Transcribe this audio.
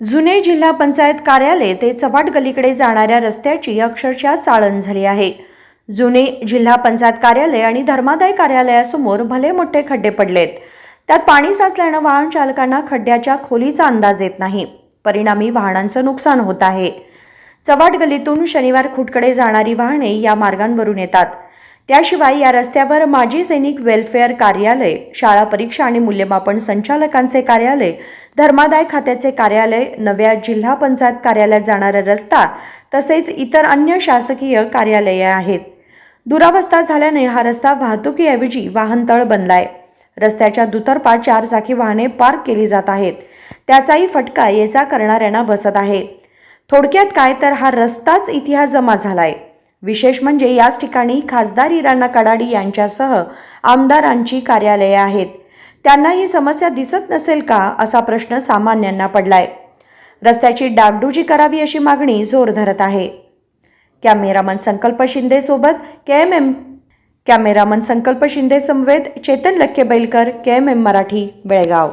जुने जिल्हा पंचायत कार्यालय ते चव्हाट गलीकडे जाणाऱ्या रस्त्याची अक्षरशः चाळण झाली आहे. जुने जिल्हा पंचायत कार्यालय आणि धर्मादाय कार्यालयासमोर भले मोठे खड्डे पडलेत त्यात पाणी साचल्यानं वाहन चालकांना खड्ड्याच्या खोलीचा अंदाज येत नाही. परिणामी वाहनांचं नुकसान होत आहे. चव्हाट गलीतून शनिवार खुटकडे जाणारी वाहने या मार्गांवरून येतात. त्याशिवाय या रस्त्यावर माजी सैनिक वेलफेअर कार्यालय शाळा परीक्षा आणि मूल्यमापन संचालकांचे कार्यालय धर्मादाय खात्याचे कार्यालय नव्या जिल्हा पंचायत कार्यालयात जाणारा रस्ता तसेच इतर अन्य शासकीय कार्यालये आहेत. दुरावस्था झाल्याने हा रस्ता वाहतुकीऐवजी वाहनतळ बनलाय. रस्त्याच्या दुतर्फा चार चाकी वाहने पार्क केली जात आहेत. त्याचाही फटका येचा करणाऱ्यांना बसत आहे. थोडक्यात काय तर हा रस्ताच इतिहास जमा झालाय. विशेष म्हणजे याच ठिकाणी खासदार इराणा कडाडी यांच्यासह आमदारांची कार्यालये आहेत. त्यांना ही समस्या दिसत नसेल का असा प्रश्न सामान्यांना पडलाय. रस्त्याची डागडुजी करावी अशी मागणी जोर धरत आहे. कॅमेरामन संकल्प शिंदे सोबत के M M cameraman Sankalp Shinde समवेत Chetan Lakke Bailkar K M M Marathi Belgaum.